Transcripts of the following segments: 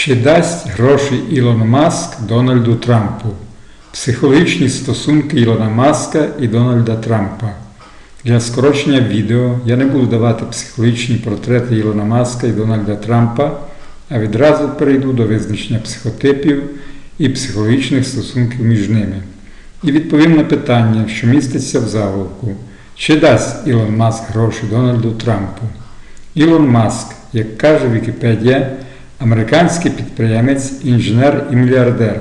Чи дасть гроші Ілон Маск Дональду Трампу? Психологічні стосунки Ілона Маска і Дональда Трампа. Для скорочення відео я не буду давати психологічні портрети Ілона Маска і Дональда Трампа, а відразу перейду до визначення психотипів і психологічних стосунків між ними. І відповім на питання, що міститься в заголовку. Чи дасть Ілон Маск гроші Дональду Трампу? Ілон Маск, як каже Вікіпедія, американський підприємець, інженер і мільярдер.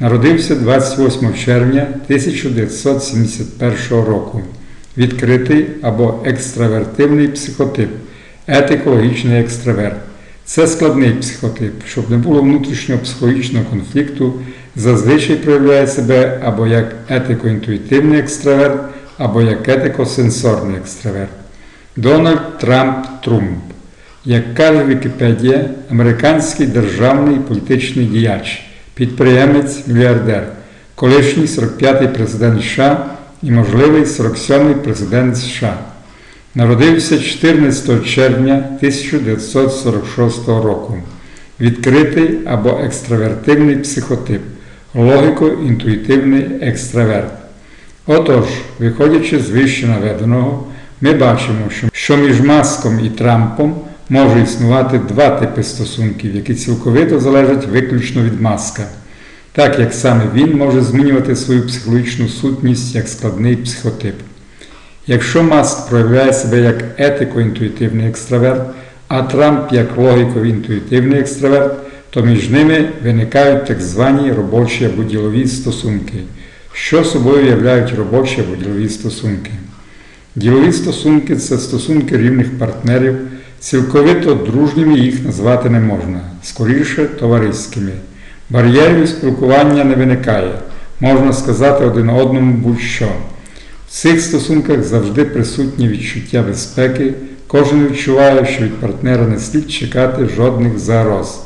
Народився 28 червня 1971 року. Відкритий або екстравертивний психотип, етикологічний екстраверт. Це складний психотип, щоб не було внутрішнього психологічного конфлікту, зазвичай проявляє себе або як етико-інтуїтивний екстраверт, або як етико-сенсорний екстраверт. Дональд Трамп Трумп. Як каже Вікіпедія, американський державний політичний діяч, підприємець, мільярдер, колишній 45-й президент США і можливий 47-й президент США. Народився 14 червня 1946 року. Відкритий або екстравертивний психотип, логіко-інтуїтивний екстраверт. Отож, виходячи з вище наведеного, ми бачимо, що між Маском і Трампом може існувати два типи стосунків, які цілковито залежать виключно від маска, так як саме він може змінювати свою психологічну сутність як складний психотип. Якщо маск проявляє себе як етико-інтуїтивний екстраверт, а Трамп як логіко-інтуїтивний екстраверт, то між ними виникають так звані робочі або ділові стосунки, що собою являють робочі або ділові стосунки. Ділові стосунки це стосунки рівних партнерів, цілковито дружніми їх назвати не можна, скоріше товариськими. Бар'єрів спілкування не виникає, можна сказати один одному будь-що. В цих стосунках завжди присутнє відчуття безпеки, кожен відчуває, що від партнера не слід чекати жодних загроз.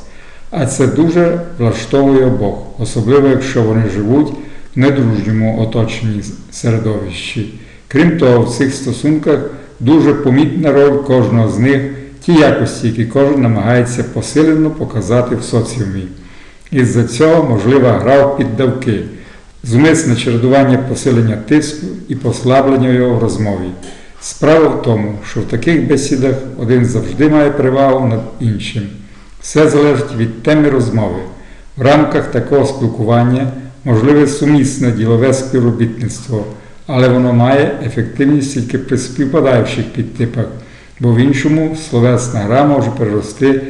А це дуже влаштовує обох, особливо якщо вони живуть в недружньому оточенні середовищі. Крім того, в цих стосунках дуже помітна роль кожного з них, ті якості, які кожен намагається посилено показати в соціумі. Із-за цього можлива гра в піддавки, зумисне чередування посилення тиску і послаблення його в розмові. Справа в тому, що в таких бесідах один завжди має перевагу над іншим. Все залежить від теми розмови. В рамках такого спілкування можливе сумісне ділове співробітництво, але воно має ефективність тільки при співпадаючих підтипах, бо в іншому словесна гра може перерости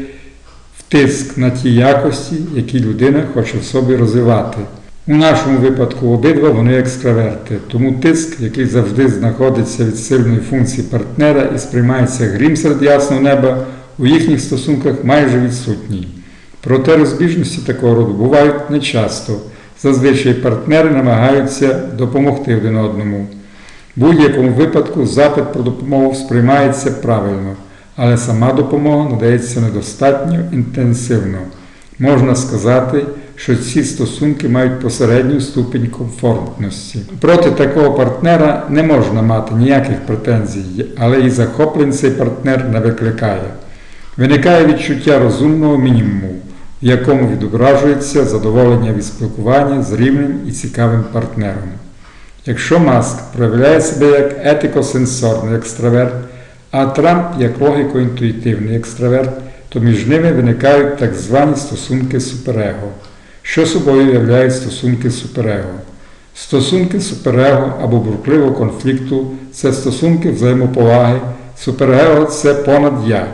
в тиск на ті якості, які людина хоче в собі розвивати. У нашому випадку обидва вони екстраверти, тому тиск, який завжди знаходиться від сильної функції партнера і сприймається грім серед ясного неба, у їхніх стосунках майже відсутній. Проте розбіжності такого роду бувають нечасто. Зазвичай партнери намагаються допомогти один одному. В будь-якому випадку запит про допомогу сприймається правильно, але сама допомога надається недостатньо інтенсивно. Можна сказати, що ці стосунки мають посередню ступінь комфортності. Проти такого партнера не можна мати ніяких претензій, але і захоплень цей партнер не викликає. Виникає відчуття розумного мінімуму, в якому відображується задоволення від спілкування з рівним і цікавим партнером. Якщо Маск проявляє себе як етико-сенсорний екстраверт, а Трамп як логіко-інтуїтивний екстраверт, то між ними виникають так звані стосунки суперего. Що собою являють стосунки суперего? Стосунки суперего або бурхливого конфлікту це стосунки взаємоповаги, суперего це понад я.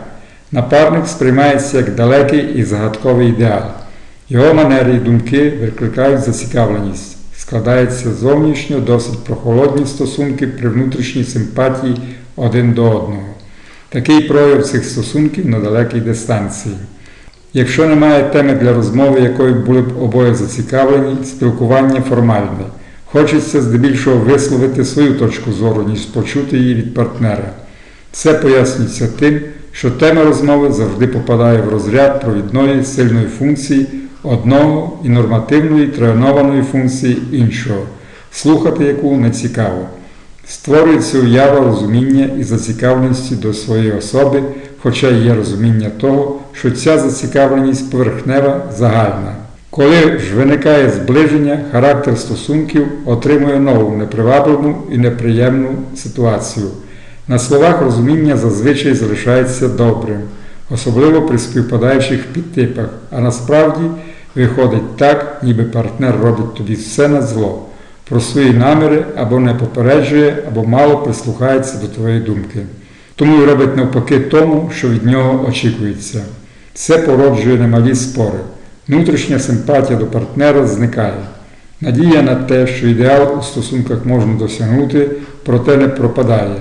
Напарник сприймається як далекий і загадковий ідеал. Його манери і думки викликають зацікавленість. Складаються зовнішньо досить прохолодні стосунки при внутрішній симпатії один до одного. Такий прояв цих стосунків на далекій дистанції. Якщо немає теми для розмови, якою були б обоє зацікавлені, спілкування формальне. Хочеться здебільшого висловити свою точку зору, ніж почути її від партнера. Це пояснюється тим, що тема розмови завжди попадає в розряд провідної сильної функції одного і нормативної тренованої функції іншого, слухати яку не цікаво. Створюється уява розуміння і зацікавленості до своєї особи хоча є розуміння того, що ця зацікавленість поверхнева загальна. Коли ж виникає зближення, характер стосунків отримує нову непривабливу і неприємну ситуацію. На словах розуміння зазвичай залишається добрим, особливо при співпадаючих підтипах, а насправді виходить так, ніби партнер робить тобі все на зло, про свої наміри або не попереджує, або мало прислухається до твоєї думки. Тому й робить навпаки тому, що від нього очікується. Це породжує немалі спори. Внутрішня симпатія до партнера зникає. Надія на те, що ідеал у стосунках можна досягнути, проте не пропадає.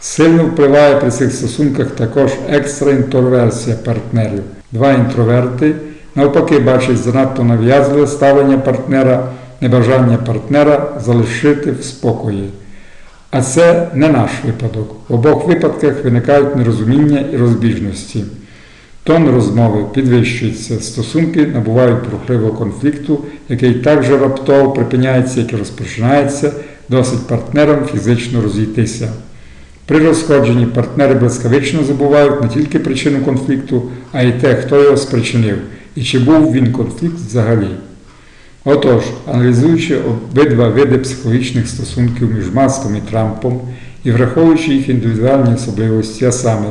Сильно впливає при цих стосунках також екстра інтроверсія партнерів. Два інтроверти навпаки бачать занадто нав'язливе ставлення партнера, небажання партнера залишити в спокої. А це не наш випадок. В обох випадках виникають нерозуміння і розбіжності. Тон розмови підвищується, стосунки набувають бурхливого конфлікту, який так же раптово припиняється, як і розпочинається, досить партнерам фізично розійтися. При розходженні партнери блискавично забувають не тільки причину конфлікту, а й те, хто його спричинив і чи був він конфлікт взагалі. Отож, аналізуючи обидва види психологічних стосунків між Маском і Трампом і враховуючи їх індивідуальні особливості, а саме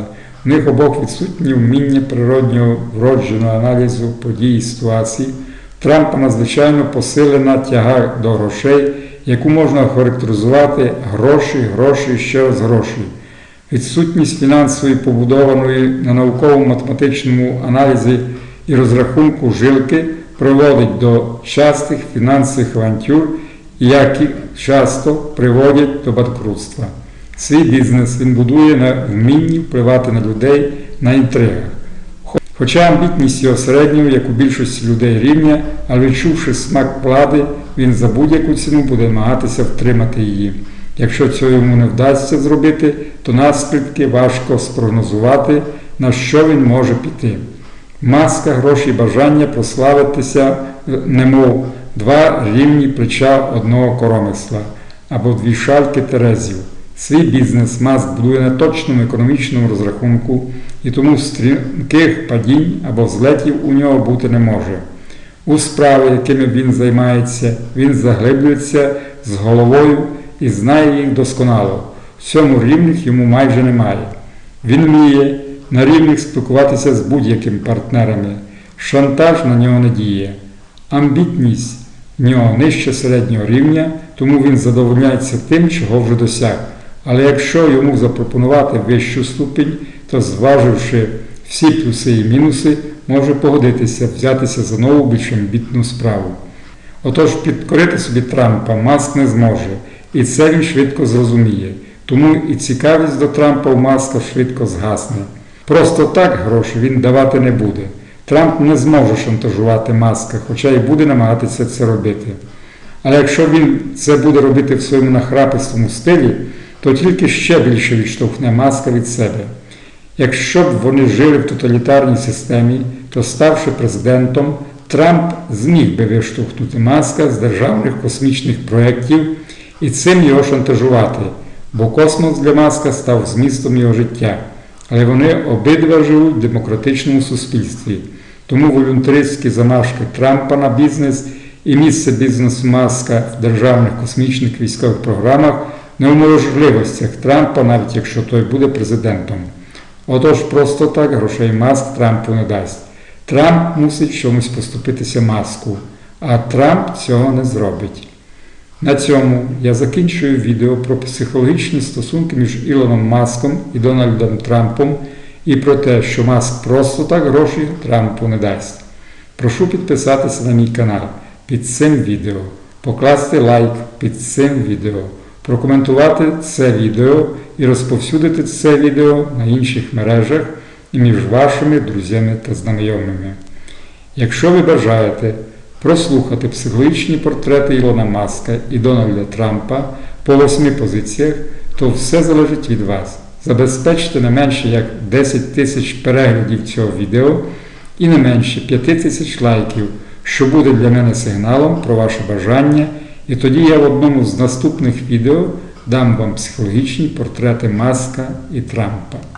в них обох відсутні вміння природнього вродженого аналізу подій і ситуацій, Трампа надзвичайно посилена тяга до грошей, яку можна охарактеризувати гроші, гроші ще раз гроші. Відсутність фінансової побудованої на науково-математичному аналізі і розрахунку жилки приводить до частих фінансових авантюр, які часто приводять до банкрутства. Свій бізнес він будує на вмінні впливати на людей на інтригах. Хоча амбітність його середньої, як у більшості людей рівня, але відчувши смак влади, він за будь-яку ціну буде намагатися втримати її. Якщо цього йому не вдасться зробити, то наслідки важко спрогнозувати, на що він може піти. Маска, гроші бажання прославитися, немов два рівні плеча одного коромисла або дві шальки терезів. Свій бізнес Маск будує на точному економічному розрахунку і тому стрімких падінь або взлетів у нього бути не може. У справи, якими він займається, він заглиблюється з головою і знає їх досконало. В цьому рівних йому майже немає. Він вміє на рівних спілкуватися з будь-якими партнерами. Шантаж на нього не діє. Амбітність в нього нижче середнього рівня, тому він задовольняється тим, чого вже досяг. Але якщо йому запропонувати вищу ступінь, то зваживши всі плюси і мінуси, може погодитися взятися за нову більш амбітну справу. Отож, підкорити собі Трампа Маск не зможе, і це він швидко зрозуміє. Тому і цікавість до Трампа у Маска швидко згасне. Просто так гроші він давати не буде. Трамп не зможе шантажувати Маска, хоча й буде намагатися це робити. Але якщо він це буде робити в своєму нахрапистому стилі, то тільки ще більше відштовхне маска від себе. Якщо б вони жили в тоталітарній системі, то ставши президентом, Трамп зміг би виштовхнути маска з державних космічних проєктів і цим його шантажувати, бо космос для маска став змістом його життя. Але вони обидва живуть в демократичному суспільстві. Тому волюнтаристські замашки Трампа на бізнес і місце бізнесу маска в державних космічних військових програмах не у можливостях Трампа, навіть якщо той буде президентом. Отож, просто так грошей маск Трампу не дасть. Трамп мусить чомусь поступитися маску, а Трамп цього не зробить. На цьому я закінчую відео про психологічні стосунки між Ілоном Маском і Дональдом Трампом і про те, що Маск просто так гроші Трампу не дасть. Прошу підписатися на мій канал під цим відео, покласти лайк під цим відео прокоментувати це відео і розповсюдити це відео на інших мережах і між вашими друзями та знайомими. Якщо ви бажаєте прослухати психологічні портрети Ілона Маска і Дональда Трампа по восьми позиціях, то все залежить від вас. Забезпечте не менше як 10 тисяч переглядів цього відео і не менше 5 тисяч лайків, що буде для мене сигналом про ваше бажання. І тоді я в одному з наступних відео дам вам психологічні портрети Маска і Трампа.